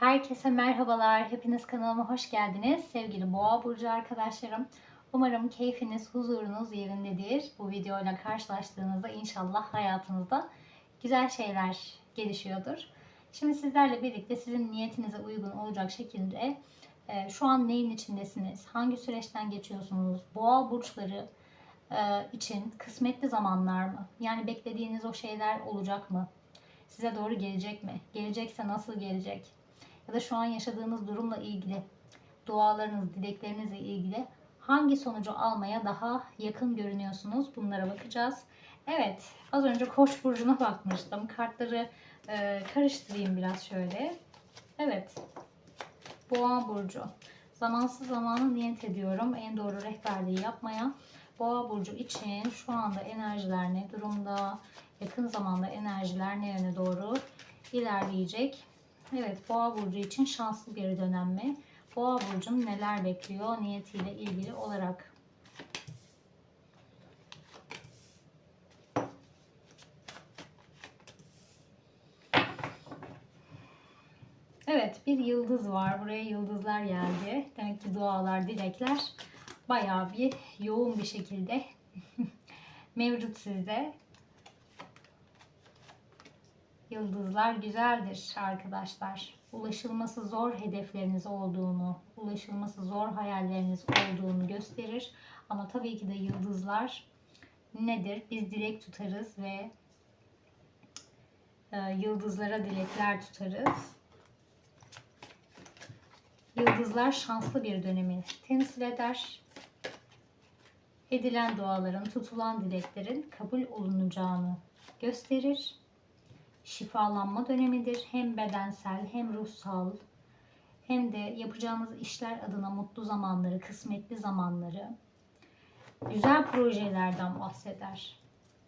Herkese merhabalar. Hepiniz kanalıma hoş geldiniz. Sevgili Boğa burcu arkadaşlarım. Umarım keyfiniz, huzurunuz yerindedir. Bu videoyla karşılaştığınızda inşallah hayatınızda güzel şeyler gelişiyordur. Şimdi sizlerle birlikte sizin niyetinize uygun olacak şekilde e, şu an neyin içindesiniz? Hangi süreçten geçiyorsunuz? Boğa burçları e, için kısmetli zamanlar mı? Yani beklediğiniz o şeyler olacak mı? Size doğru gelecek mi? Gelecekse nasıl gelecek? Ya da şu an yaşadığınız durumla ilgili dualarınız, dileklerinizle ilgili hangi sonucu almaya daha yakın görünüyorsunuz? Bunlara bakacağız. Evet, az önce Koç burcuna bakmıştım. Kartları e, karıştırayım biraz şöyle. Evet. Boğa burcu. Zamansız zamanı niyet ediyorum en doğru rehberliği yapmaya. Boğa burcu için şu anda enerjiler ne durumda? Yakın zamanda enerjiler ne yöne doğru ilerleyecek? Evet, Boğa burcu için şanslı bir dönem mi? Boğa burcunu neler bekliyor niyetiyle ilgili olarak? Evet, bir yıldız var. Buraya yıldızlar geldi. Demek ki dualar, dilekler bayağı bir yoğun bir şekilde mevcut sizde. Yıldızlar güzeldir arkadaşlar. Ulaşılması zor hedefleriniz olduğunu, ulaşılması zor hayalleriniz olduğunu gösterir. Ama tabii ki de yıldızlar nedir? Biz dilek tutarız ve e, yıldızlara dilekler tutarız. Yıldızlar şanslı bir dönemi temsil eder. Edilen duaların, tutulan dileklerin kabul olunacağını gösterir şifalanma dönemidir. Hem bedensel hem ruhsal hem de yapacağınız işler adına mutlu zamanları, kısmetli zamanları, güzel projelerden bahseder.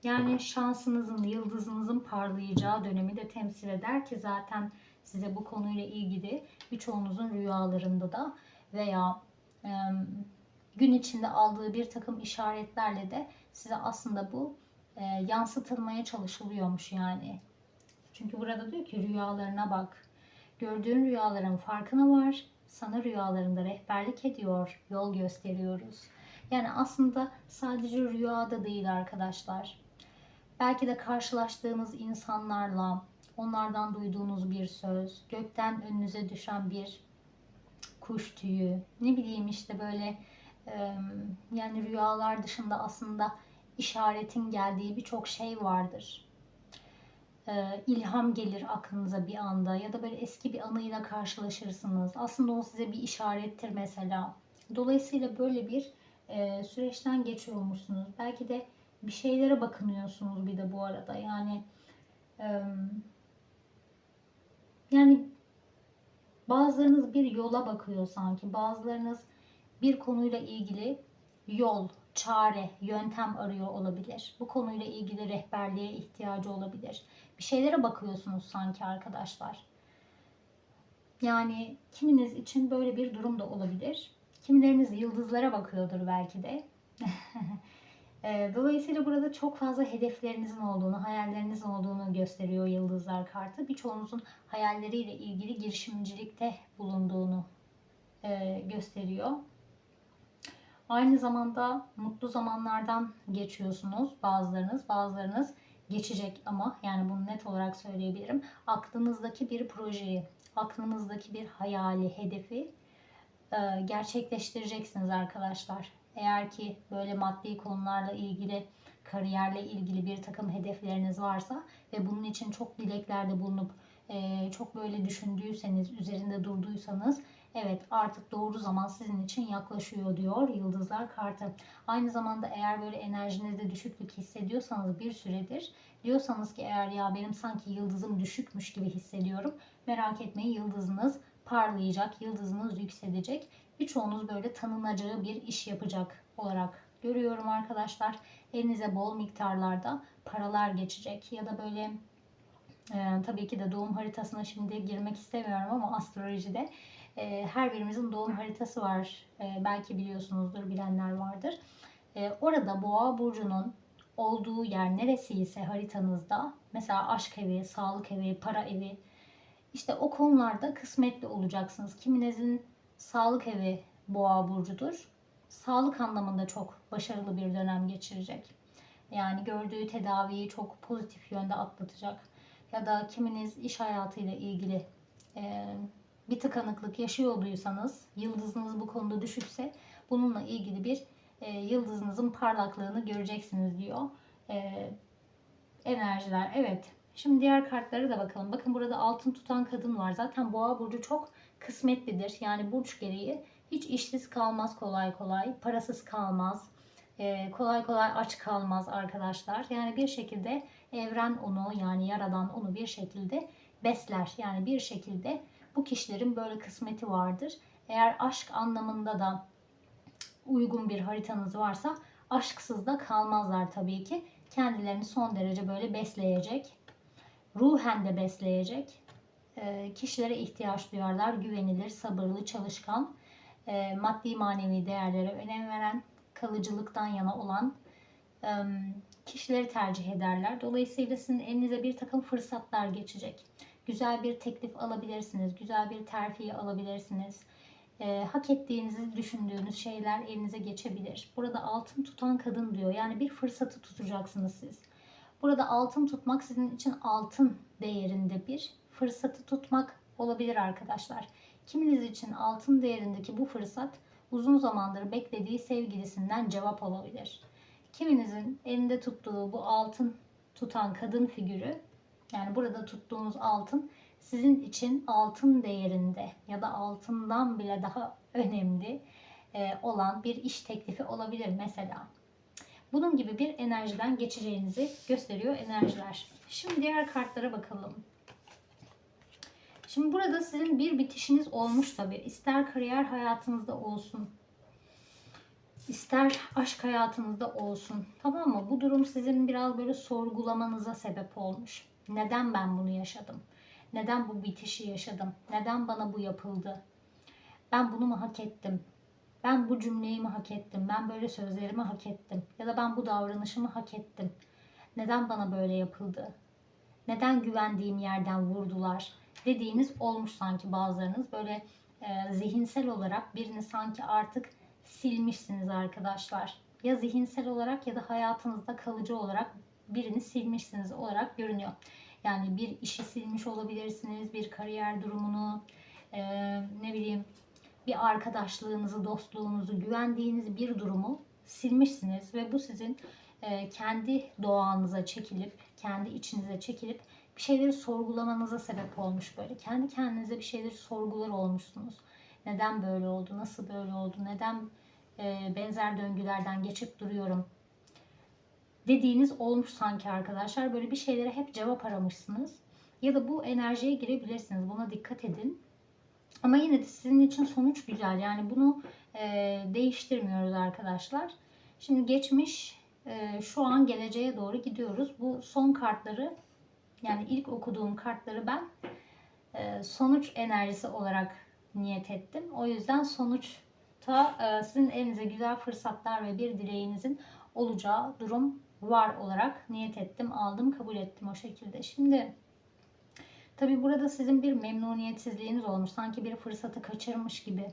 Yani şansınızın, yıldızınızın parlayacağı dönemi de temsil eder ki zaten size bu konuyla ilgili birçoğunuzun rüyalarında da veya e, gün içinde aldığı bir takım işaretlerle de size aslında bu e, yansıtılmaya çalışılıyormuş yani. Çünkü burada diyor ki rüyalarına bak. Gördüğün rüyaların farkına var. Sana rüyalarında rehberlik ediyor, yol gösteriyoruz. Yani aslında sadece rüyada değil arkadaşlar. Belki de karşılaştığınız insanlarla, onlardan duyduğunuz bir söz, gökten önünüze düşen bir kuş tüyü, ne bileyim işte böyle yani rüyalar dışında aslında işaretin geldiği birçok şey vardır ilham gelir aklınıza bir anda ya da böyle eski bir anıyla karşılaşırsınız. Aslında o size bir işarettir mesela. Dolayısıyla böyle bir e, süreçten geçiyormuşsunuz. Belki de bir şeylere bakınıyorsunuz bir de bu arada. Yani e, yani bazılarınız bir yola bakıyor sanki. Bazılarınız bir konuyla ilgili yol, çare, yöntem arıyor olabilir. Bu konuyla ilgili rehberliğe ihtiyacı olabilir. Bir şeylere bakıyorsunuz sanki arkadaşlar. Yani kiminiz için böyle bir durum da olabilir. Kimileriniz yıldızlara bakıyordur belki de. Dolayısıyla burada çok fazla hedeflerinizin olduğunu, hayallerinizin olduğunu gösteriyor yıldızlar kartı. Birçoğunuzun hayalleriyle ilgili girişimcilikte bulunduğunu gösteriyor. Aynı zamanda mutlu zamanlardan geçiyorsunuz bazılarınız. Bazılarınız geçecek ama yani bunu net olarak söyleyebilirim. Aklınızdaki bir projeyi, aklınızdaki bir hayali, hedefi e, gerçekleştireceksiniz arkadaşlar. Eğer ki böyle maddi konularla ilgili, kariyerle ilgili bir takım hedefleriniz varsa ve bunun için çok dileklerde bulunup e, çok böyle düşündüyseniz, üzerinde durduysanız Evet artık doğru zaman sizin için yaklaşıyor diyor yıldızlar kartı. Aynı zamanda eğer böyle enerjinizde düşüklük hissediyorsanız bir süredir diyorsanız ki eğer ya benim sanki yıldızım düşükmüş gibi hissediyorum. Merak etmeyin yıldızınız parlayacak, yıldızınız yükselecek. Birçoğunuz böyle tanınacağı bir iş yapacak olarak görüyorum arkadaşlar. Elinize bol miktarlarda paralar geçecek ya da böyle e, tabii ki de doğum haritasına şimdi girmek istemiyorum ama astrolojide e, her birimizin doğum haritası var. E, belki biliyorsunuzdur, bilenler vardır. E, orada Boğa burcunun olduğu yer neresi ise haritanızda mesela aşk evi, sağlık evi, para evi İşte o konularda kısmetli olacaksınız. Kiminizin sağlık evi boğa burcudur. Sağlık anlamında çok başarılı bir dönem geçirecek. Yani gördüğü tedaviyi çok pozitif yönde atlatacak. Ya da kiminiz iş hayatıyla ilgili e, bir tıkanıklık yaşıyorduysanız, yıldızınız bu konuda düşükse bununla ilgili bir e, yıldızınızın parlaklığını göreceksiniz diyor. E, enerjiler. Evet. Şimdi diğer kartlara da bakalım. Bakın burada altın tutan kadın var. Zaten boğa burcu çok kısmetlidir. Yani burç gereği hiç işsiz kalmaz kolay kolay. Parasız kalmaz. Ee, kolay kolay aç kalmaz arkadaşlar. Yani bir şekilde evren onu yani yaradan onu bir şekilde besler. Yani bir şekilde bu kişilerin böyle kısmeti vardır. Eğer aşk anlamında da uygun bir haritanız varsa aşksız da kalmazlar tabii ki. Kendilerini son derece böyle besleyecek. Ruhen de besleyecek. E, kişilere ihtiyaç duyarlar. Güvenilir, sabırlı, çalışkan, e, maddi manevi değerlere önem veren, kalıcılıktan yana olan e, kişileri tercih ederler. Dolayısıyla sizin elinize bir takım fırsatlar geçecek. Güzel bir teklif alabilirsiniz. Güzel bir terfi alabilirsiniz e, hak ettiğinizi düşündüğünüz şeyler elinize geçebilir. Burada altın tutan kadın diyor. Yani bir fırsatı tutacaksınız siz. Burada altın tutmak sizin için altın değerinde bir fırsatı tutmak olabilir arkadaşlar. Kiminiz için altın değerindeki bu fırsat uzun zamandır beklediği sevgilisinden cevap olabilir. Kiminizin elinde tuttuğu bu altın tutan kadın figürü yani burada tuttuğunuz altın sizin için altın değerinde ya da altından bile daha önemli e, olan bir iş teklifi olabilir mesela. Bunun gibi bir enerjiden geçeceğinizi gösteriyor enerjiler. Şimdi diğer kartlara bakalım. Şimdi burada sizin bir bitişiniz olmuş tabi. İster kariyer hayatınızda olsun, ister aşk hayatınızda olsun. Tamam mı? Bu durum sizin biraz böyle sorgulamanıza sebep olmuş. Neden ben bunu yaşadım? Neden bu bitişi yaşadım? Neden bana bu yapıldı? Ben bunu mu hak ettim? Ben bu cümleyi mi hak ettim? Ben böyle sözlerimi hak ettim? Ya da ben bu davranışımı hak ettim? Neden bana böyle yapıldı? Neden güvendiğim yerden vurdular? Dediğiniz olmuş sanki bazılarınız. Böyle e, zihinsel olarak birini sanki artık silmişsiniz arkadaşlar. Ya zihinsel olarak ya da hayatınızda kalıcı olarak birini silmişsiniz olarak görünüyor. Yani bir işi silmiş olabilirsiniz, bir kariyer durumunu, e, ne bileyim bir arkadaşlığınızı, dostluğunuzu, güvendiğiniz bir durumu silmişsiniz ve bu sizin e, kendi doğanıza çekilip, kendi içinize çekilip bir şeyleri sorgulamanıza sebep olmuş böyle. Kendi kendinize bir şeyleri sorgular olmuşsunuz. Neden böyle oldu? Nasıl böyle oldu? Neden e, benzer döngülerden geçip duruyorum? Dediğiniz olmuş sanki arkadaşlar. Böyle bir şeylere hep cevap aramışsınız. Ya da bu enerjiye girebilirsiniz. Buna dikkat edin. Ama yine de sizin için sonuç güzel. Yani bunu e, değiştirmiyoruz arkadaşlar. Şimdi geçmiş, e, şu an geleceğe doğru gidiyoruz. Bu son kartları, yani ilk okuduğum kartları ben e, sonuç enerjisi olarak niyet ettim. O yüzden sonuçta e, sizin elinize güzel fırsatlar ve bir dileğinizin olacağı durum var olarak niyet ettim, aldım, kabul ettim o şekilde. Şimdi tabi burada sizin bir memnuniyetsizliğiniz olmuş. Sanki bir fırsatı kaçırmış gibi.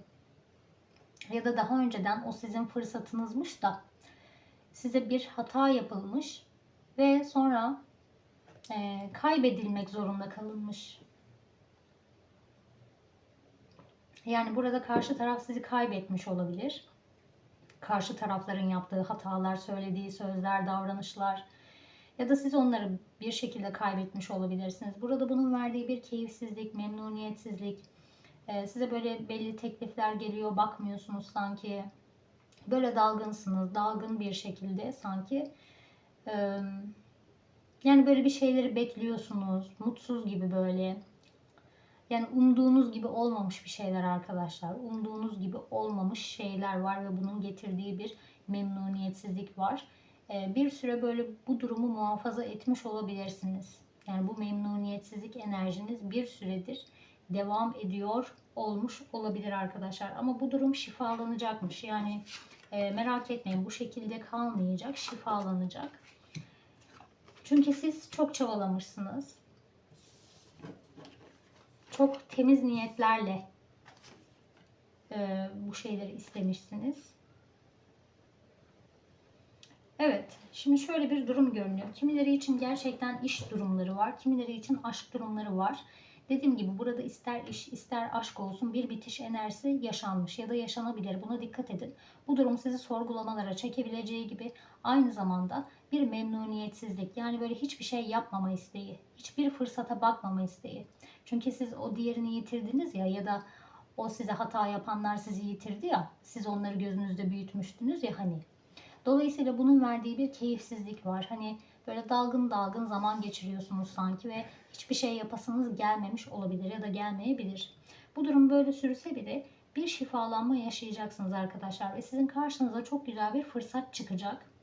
Ya da daha önceden o sizin fırsatınızmış da size bir hata yapılmış ve sonra e, kaybedilmek zorunda kalınmış. Yani burada karşı taraf sizi kaybetmiş olabilir karşı tarafların yaptığı hatalar, söylediği sözler, davranışlar ya da siz onları bir şekilde kaybetmiş olabilirsiniz. Burada bunun verdiği bir keyifsizlik, memnuniyetsizlik, e, size böyle belli teklifler geliyor, bakmıyorsunuz sanki. Böyle dalgınsınız, dalgın bir şekilde sanki. Yani böyle bir şeyleri bekliyorsunuz, mutsuz gibi böyle. Yani umduğunuz gibi olmamış bir şeyler arkadaşlar. Umduğunuz gibi olmamış şeyler var ve bunun getirdiği bir memnuniyetsizlik var. Ee, bir süre böyle bu durumu muhafaza etmiş olabilirsiniz. Yani bu memnuniyetsizlik enerjiniz bir süredir devam ediyor olmuş olabilir arkadaşlar. Ama bu durum şifalanacakmış. Yani e, merak etmeyin bu şekilde kalmayacak, şifalanacak. Çünkü siz çok çabalamışsınız çok temiz niyetlerle e, bu şeyleri istemişsiniz. Evet, şimdi şöyle bir durum görünüyor. Kimileri için gerçekten iş durumları var, kimileri için aşk durumları var. Dediğim gibi burada ister iş ister aşk olsun bir bitiş enerjisi yaşanmış ya da yaşanabilir. Buna dikkat edin. Bu durum sizi sorgulamalara çekebileceği gibi aynı zamanda bir memnuniyetsizlik yani böyle hiçbir şey yapmama isteği, hiçbir fırsata bakmama isteği. Çünkü siz o diğerini yitirdiniz ya ya da o size hata yapanlar sizi yitirdi ya siz onları gözünüzde büyütmüştünüz ya hani. Dolayısıyla bunun verdiği bir keyifsizlik var. Hani böyle dalgın dalgın zaman geçiriyorsunuz sanki ve hiçbir şey yapasınız gelmemiş olabilir ya da gelmeyebilir. Bu durum böyle sürse bile bir şifalanma yaşayacaksınız arkadaşlar ve sizin karşınıza çok güzel bir fırsat çıkacak.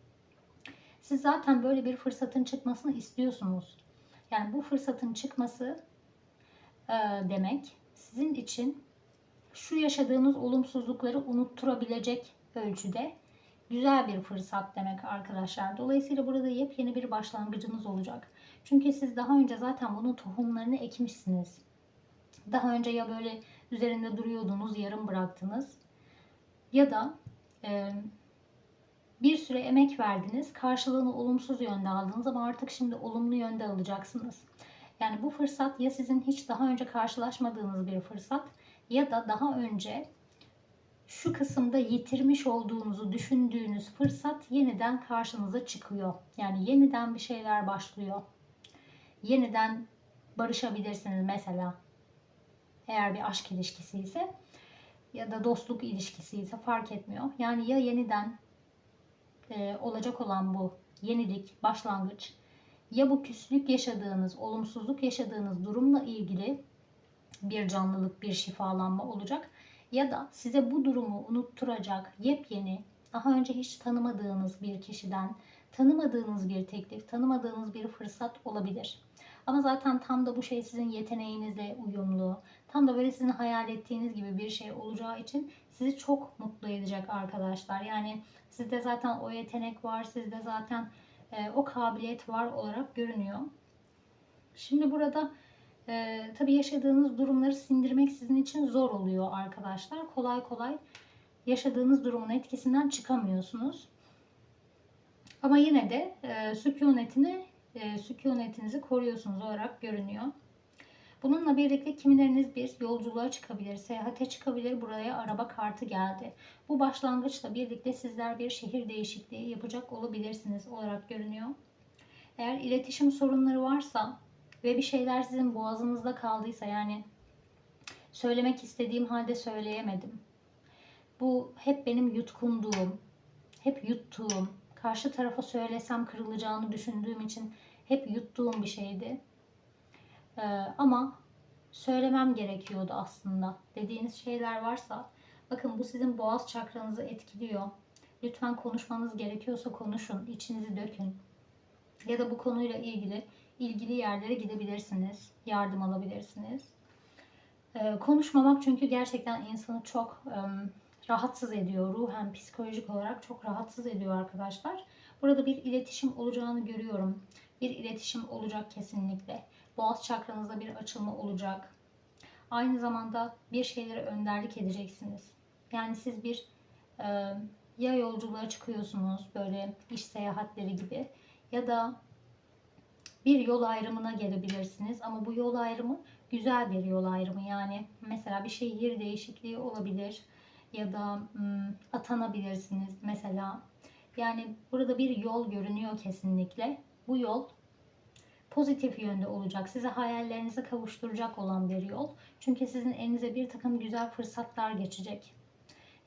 Siz zaten böyle bir fırsatın çıkmasını istiyorsunuz. Yani bu fırsatın çıkması e, demek sizin için şu yaşadığınız olumsuzlukları unutturabilecek ölçüde güzel bir fırsat demek arkadaşlar. Dolayısıyla burada yepyeni bir başlangıcınız olacak. Çünkü siz daha önce zaten bunun tohumlarını ekmişsiniz. Daha önce ya böyle üzerinde duruyordunuz, yarım bıraktınız ya da e, süre emek verdiniz, karşılığını olumsuz yönde aldınız ama artık şimdi olumlu yönde alacaksınız. Yani bu fırsat ya sizin hiç daha önce karşılaşmadığınız bir fırsat ya da daha önce şu kısımda yitirmiş olduğunuzu düşündüğünüz fırsat yeniden karşınıza çıkıyor. Yani yeniden bir şeyler başlıyor. Yeniden barışabilirsiniz mesela. Eğer bir aşk ilişkisi ise ya da dostluk ilişkisi ise fark etmiyor. Yani ya yeniden e, olacak olan bu yenilik, başlangıç ya bu küslük yaşadığınız, olumsuzluk yaşadığınız durumla ilgili bir canlılık, bir şifalanma olacak ya da size bu durumu unutturacak yepyeni, daha önce hiç tanımadığınız bir kişiden, tanımadığınız bir teklif, tanımadığınız bir fırsat olabilir. Ama zaten tam da bu şey sizin yeteneğinize uyumlu, tam da böyle sizin hayal ettiğiniz gibi bir şey olacağı için sizi çok mutlu edecek arkadaşlar. Yani sizde zaten o yetenek var, sizde zaten e, o kabiliyet var olarak görünüyor. Şimdi burada e, tabii yaşadığınız durumları sindirmek sizin için zor oluyor arkadaşlar. Kolay kolay yaşadığınız durumun etkisinden çıkamıyorsunuz. Ama yine de e, sükunetini, e, sükunetinizi koruyorsunuz olarak görünüyor. Bununla birlikte kimileriniz bir yolculuğa çıkabilir, seyahate çıkabilir. Buraya araba kartı geldi. Bu başlangıçla birlikte sizler bir şehir değişikliği yapacak olabilirsiniz olarak görünüyor. Eğer iletişim sorunları varsa ve bir şeyler sizin boğazınızda kaldıysa yani söylemek istediğim halde söyleyemedim. Bu hep benim yutkunduğum, hep yuttuğum, karşı tarafa söylesem kırılacağını düşündüğüm için hep yuttuğum bir şeydi. Ee, ama söylemem gerekiyordu aslında dediğiniz şeyler varsa bakın bu sizin boğaz çakranızı etkiliyor. Lütfen konuşmanız gerekiyorsa konuşun, içinizi dökün. Ya da bu konuyla ilgili ilgili yerlere gidebilirsiniz. Yardım alabilirsiniz. Ee, konuşmamak çünkü gerçekten insanı çok e, rahatsız ediyor. Ruhen, psikolojik olarak çok rahatsız ediyor arkadaşlar. Burada bir iletişim olacağını görüyorum. Bir iletişim olacak kesinlikle. Boğaz çakranızda bir açılma olacak. Aynı zamanda bir şeylere önderlik edeceksiniz. Yani siz bir e, ya yolculuğa çıkıyorsunuz böyle iş seyahatleri gibi ya da bir yol ayrımına gelebilirsiniz. Ama bu yol ayrımı güzel bir yol ayrımı. Yani mesela bir şehir değişikliği olabilir ya da ım, atanabilirsiniz mesela. Yani burada bir yol görünüyor kesinlikle. Bu yol pozitif yönde olacak. Size hayallerinize kavuşturacak olan bir yol. Çünkü sizin elinize bir takım güzel fırsatlar geçecek.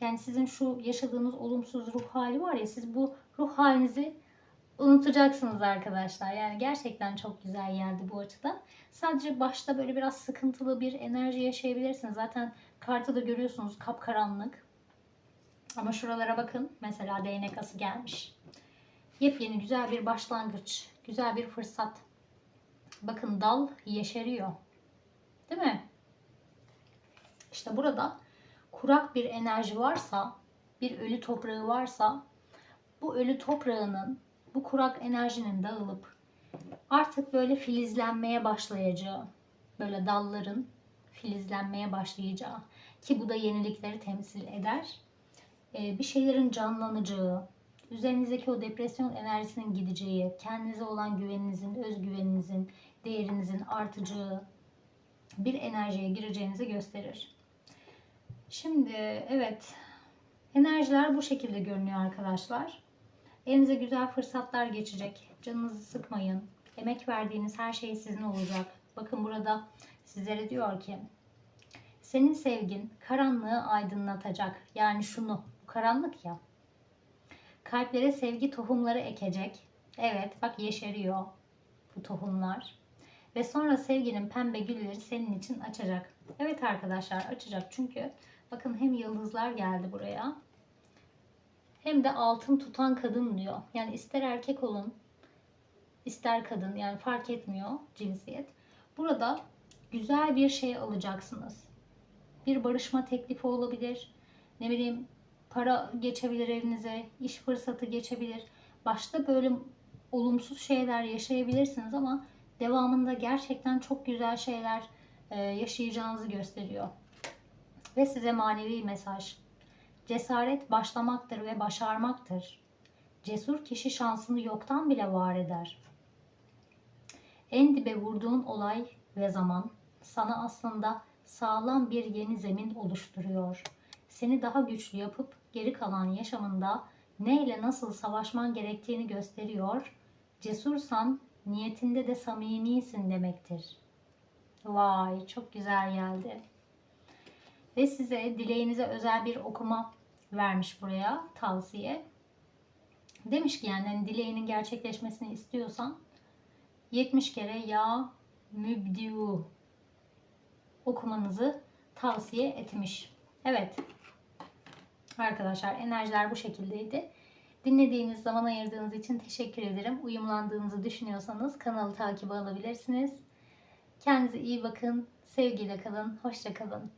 Yani sizin şu yaşadığınız olumsuz ruh hali var ya siz bu ruh halinizi unutacaksınız arkadaşlar. Yani gerçekten çok güzel geldi bu açıdan. Sadece başta böyle biraz sıkıntılı bir enerji yaşayabilirsiniz. Zaten kartı da görüyorsunuz kapkaranlık. Ama şuralara bakın. Mesela değnek ası gelmiş. Yepyeni güzel bir başlangıç. Güzel bir fırsat. Bakın dal yeşeriyor. Değil mi? İşte burada kurak bir enerji varsa, bir ölü toprağı varsa bu ölü toprağının bu kurak enerjinin dağılıp artık böyle filizlenmeye başlayacağı, böyle dalların filizlenmeye başlayacağı ki bu da yenilikleri temsil eder. Ee, bir şeylerin canlanacağı, üzerinizdeki o depresyon enerjisinin gideceği, kendinize olan güveninizin, özgüveninizin, değerinizin artacağı bir enerjiye gireceğinizi gösterir. Şimdi evet enerjiler bu şekilde görünüyor arkadaşlar. Elinize güzel fırsatlar geçecek. Canınızı sıkmayın. Emek verdiğiniz her şey sizin olacak. Bakın burada sizlere diyor ki senin sevgin karanlığı aydınlatacak. Yani şunu, bu karanlık ya. Kalplere sevgi tohumları ekecek. Evet, bak yeşeriyor bu tohumlar. Ve sonra sevginin pembe gülleri senin için açacak. Evet arkadaşlar açacak çünkü bakın hem yıldızlar geldi buraya hem de altın tutan kadın diyor. Yani ister erkek olun, ister kadın yani fark etmiyor cinsiyet. Burada güzel bir şey alacaksınız. Bir barışma teklifi olabilir. Ne bileyim para geçebilir elinize, iş fırsatı geçebilir. Başta böyle olumsuz şeyler yaşayabilirsiniz ama devamında gerçekten çok güzel şeyler e, yaşayacağınızı gösteriyor. Ve size manevi mesaj. Cesaret başlamaktır ve başarmaktır. Cesur kişi şansını yoktan bile var eder. En dibe vurduğun olay ve zaman sana aslında sağlam bir yeni zemin oluşturuyor. Seni daha güçlü yapıp geri kalan yaşamında neyle nasıl savaşman gerektiğini gösteriyor. Cesursan niyetinde de samimisin demektir. Vay çok güzel geldi. Ve size dileğinize özel bir okuma vermiş buraya tavsiye. Demiş ki yani hani dileğinin gerçekleşmesini istiyorsan 70 kere ya mübdiu okumanızı tavsiye etmiş. Evet. Arkadaşlar enerjiler bu şekildeydi. Dinlediğiniz zaman ayırdığınız için teşekkür ederim. Uyumlandığınızı düşünüyorsanız kanalı takip alabilirsiniz. Kendinize iyi bakın. Sevgiyle kalın. Hoşça kalın.